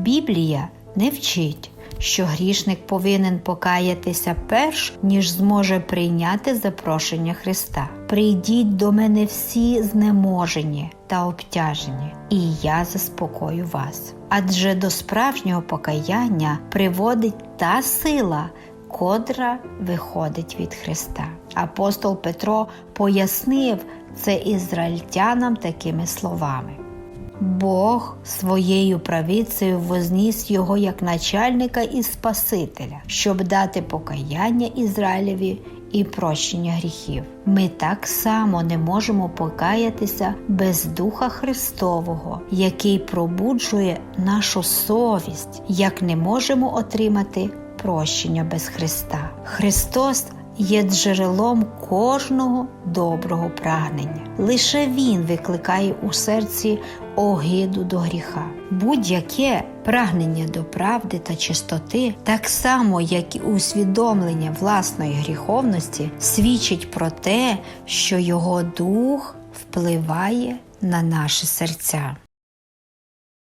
Біблія не вчить, що грішник повинен покаятися перш ніж зможе прийняти запрошення Христа. Прийдіть до мене всі знеможені та обтяжені, і я заспокою вас. Адже до справжнього покаяння приводить та сила, котра виходить від Христа. Апостол Петро пояснив це ізраїльтянам такими словами. Бог своєю правицею возніс його як начальника і Спасителя, щоб дати покаяння Ізраїлеві і прощення гріхів. Ми так само не можемо покаятися без Духа Христового, який пробуджує нашу совість, як не можемо отримати прощення без Христа. Христос є джерелом кожного доброго прагнення. Лише Він викликає у серці огиду до гріха. Будь-яке прагнення до правди та чистоти, так само як і усвідомлення власної гріховності, свідчить про те, що його дух впливає на наші серця.